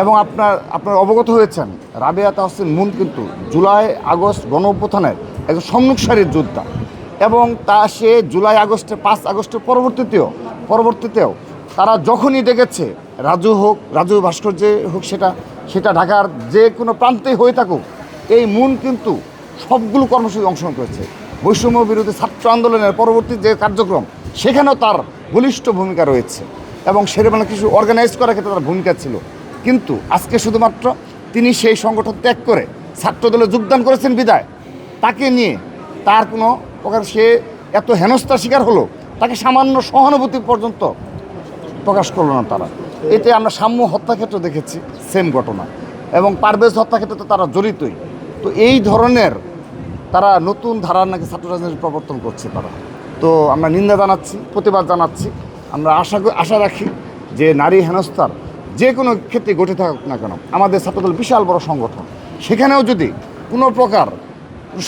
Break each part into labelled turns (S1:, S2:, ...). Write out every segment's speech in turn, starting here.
S1: এবং আপনার আপনার অবগত হয়েছেন, রাবেয়া তাহসিন মুন কিন্তু জুলাই আগস্ট গণ অভ্যুত্থানের একজন সম্মুখ সারির যোদ্ধা এবং তা সে জুলাই আগস্টে পাঁচ আগস্টের পরবর্তীতেও পরবর্তীতেও তারা যখনই ডেকেছে রাজু হোক, রাজু ভাস্কর্যে হোক সেটা সেটা ঢাকার যে কোনো প্রান্তেই হয়ে থাকুক, এই মুন কিন্তু সবগুলো কর্মসূচি অংশগ্রহণ করেছে। বৈষম্য বিরোধী ছাত্র আন্দোলনের পরবর্তী যে কার্যক্রম, সেখানেও তার বলিষ্ঠ ভূমিকা রয়েছে এবং সেরেবেলা কিছু অর্গানাইজ করার ক্ষেত্রে তার ভূমিকা ছিল। কিন্তু আজকে শুধুমাত্র তিনি সেই সংগঠন ত্যাগ করে ছাত্রদলে যোগদান করেছেন বিদায়। তাকে নিয়ে তার কোনো প্রকার সে এত হেনস্থার শিকার হলো, তাকে সামান্য সহানুভূতি পর্যন্ত প্রকাশ করল না তারা। এতে আমরা সাম্য হত্যাক্ষেত্র দেখেছি, সেম ঘটনা। এবং পারভেজ হত্যাক্ষেত্রে তো তারা জড়িতই। তো এই ধরনের তারা নতুন ধারার নাকি ছাত্র রাজনীতি প্রবর্তন করছে তারা। তো আমরা নিন্দা জানাচ্ছি, প্রতিবাদ জানাচ্ছি। আমরা আশা আশা রাখি যে নারী হেনস্থার যে কোনো ক্ষেত্রে ঘটে থাকুক না কেন, আমাদের ছাত্রদল বিশাল বড় সংগঠন। সেখানেও যদি কোনো প্রকার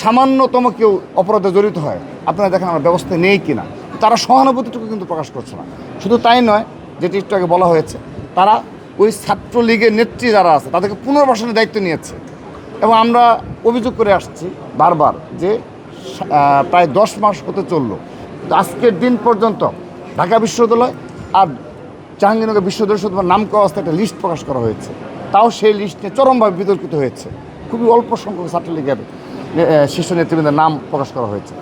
S1: সামান্যতম কেউ অপরাধে জড়িত হয়, আপনারা দেখেন আমার ব্যবস্থা নেই কি না তারা সহানুভূতিটুকু কিন্তু প্রকাশ করছে না। শুধু তাই নয়, যেটি একটু আগে বলা হয়েছে, তারা ওই ছাত্রলীগের নেত্রী যারা আছে, তাদেরকে পুনর্বাসনের দায়িত্ব নিয়েছে। এবং আমরা অভিযোগ করে আসছি বারবার যে প্রায় দশ মাস হতে চলল। আজকের দিন পর্যন্ত ঢাকা বিশ্ববিদ্যালয় আর জাহাঙ্গীরনগর বিশ্ববিদ্যালয় নাম করা অবস্থায় একটা লিস্ট প্রকাশ করা হয়েছে। তাও সেই লিস্ট নিয়ে চরমভাবে বিতর্কিত হয়েছে। খুবই অল্প সংখ্যক ছাত্রলীগের শীর্ষ নেতৃবৃন্দের নাম প্রকাশ করা হয়েছে।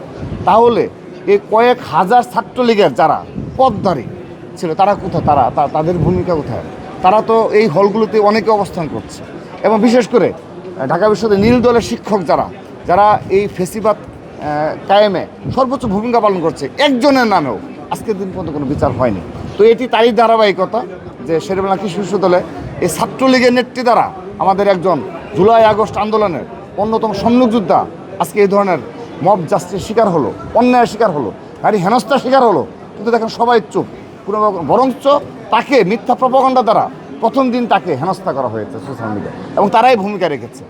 S1: তাহলে এই কয়েক হাজার ছাত্রলীগের যারা পদধারী ছিল, তারা কোথায়? তারা তাদের ভূমিকা কোথায়? তারা তো এই হলগুলোতে অনেকে অবস্থান করছে। এবং বিশেষ করে ঢাকা বিশ্ববিদ্যালয়ের নীল দলের শিক্ষক যারা যারা এই ফেসিবাদ কায়েমে সর্বোচ্চ ভূমিকা পালন করছে, একজনের নামেও আজকের দিন পর্যন্ত কোনো বিচার হয়নি। তো এটি তারই ধারাবাহিকতা যে শেরেবেলা কৃষি বিশ্ববিদ্যালয়ে এই ছাত্রলীগের নেত্রী দ্বারা আমাদের একজন জুলাই আগস্ট আন্দোলনের অন্যতম সম্মুখ যোদ্ধা আজকে এই ধরনের মব জাস্টির শিকার হলো, অন্যায়ের শিকার হলো নারী হেনস্থার শিকার হলো। কিন্তু দেখেন সবাই চুপ, কোনো বরঞ্চ তাকে মিথ্যা প্রপাগণ্ডা দ্বারা প্রথম দিন তাকে হেনস্থা করা হয়েছে সোশ্যাল মিডিয়ায় এবং তারাই ভূমিকা রেখেছে।